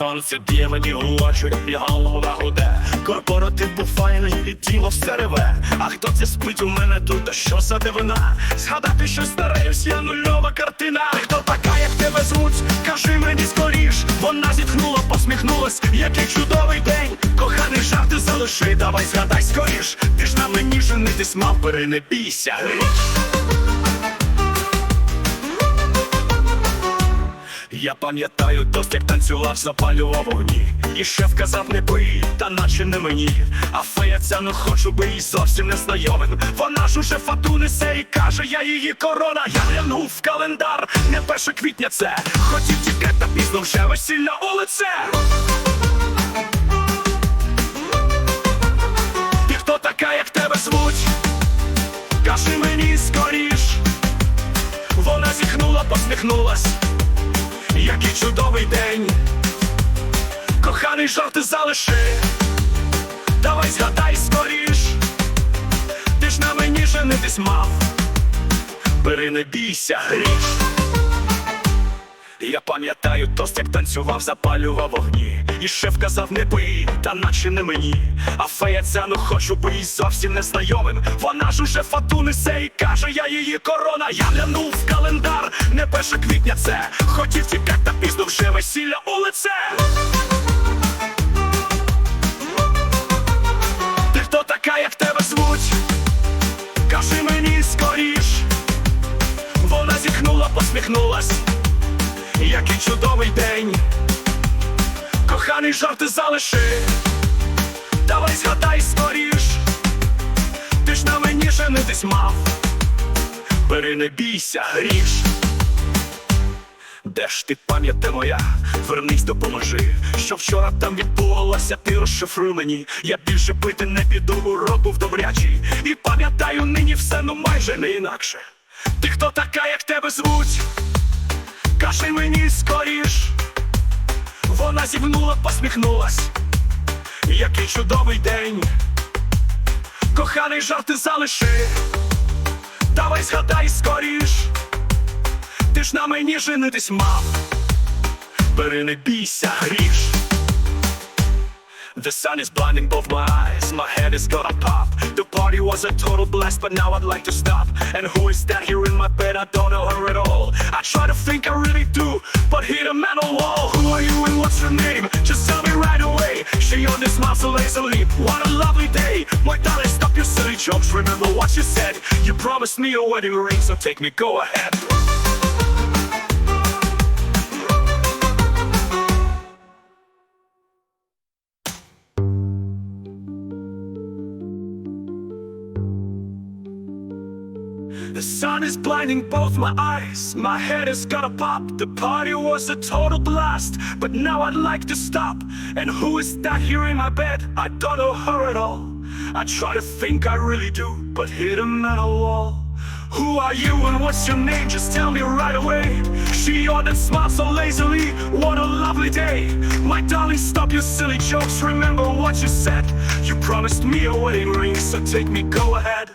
сонце б'є мені у очі, і голова гуде. Корпоратив був файний, і тіло все реве. А хто це спить у мене тут, а що за дивина? Згадати щось стараюсь, я нульова картина. Хто така, як тебе звуть? Кажи мені скоріш. Вона зітхнула, посміхнулась, який чудовий день. Коханий жарти залиши, давай згадай скоріш. Ти ж на мені женитись мав, бери, не бійся. Я пам'ятаю тост, як танцював, запалював вогні І ще вказав не пий, та наче не мені. А фея ця не хочу би їй зовсім не знайомим. Вона ж уже фату несе і каже, я її корона. Я глянув в календар, не перше квітня це. Хотів тільки та пізно вже весілля у лице. Ти хто така, як тебе звуть? Кажи мені скоріш. Вона зіхнула, посміхнулась який чудовий день, коханий жовти залиши, давай згадай скоріш, ти ж на мені женитись мав, бери не бійся гріш. Я пам'ятаю тост, як танцював, запалював вогні І ще вказав не пий, та наче не мені А фея ця, ну хочу би їй зовсім незнайомим Вона ж уже фату несе і каже, я її корона Я глянув в календар, не перше квітня це. Хотів тікати, та пізно вже весілля у лице. Ти хто така, як тебе звуть? Кажи мені скоріш. Вона зітхнула, посміхнулась який чудовий день, коханий жарти залиши, давай згадай скоріш, ти ж на мені женитись мав, бери не бійся, гріш. Де ж ти пам'яте моя, вернись, допоможи, що вчора там відбувалося, ти розшифруй мені, я більше пити не піду уроку в добрячий. І пам'ятаю нині все, ну майже не інакше. Ти хто така, як тебе звуть? Кажи мені скоріш, вона зівнула, посміхнулась, який чудовий день, коханий жарти залиши, давай згадай скоріш, ти ж на мені женитись мав, бери не бійся, гріш. The sun is blinding both my eyes, my head is gonna pop. The party was a total blast, but now I'd like to stop. And who is that here in my bed? I don't know her at all. I try to think I really do, but hit a metal wall. Who are you and what's your name? Just tell me right away. She on this so lazily. What a lovely day. My darling, stop your silly jokes. Remember what you said. You promised me a wedding ring, so take me, go ahead. The sun is blinding both my eyes. My head is gonna pop. The party was a total blast, but now I'd like to stop. And who is that here in my bed? I don't know her at all. I try to think I really do, but hit a metal wall. Who are you and what's your name? Just tell me right away. She on and smiles so lazily. What a lovely day. My darling, stop your silly jokes. Remember what you said. You promised me a wedding ring, so take me, go ahead.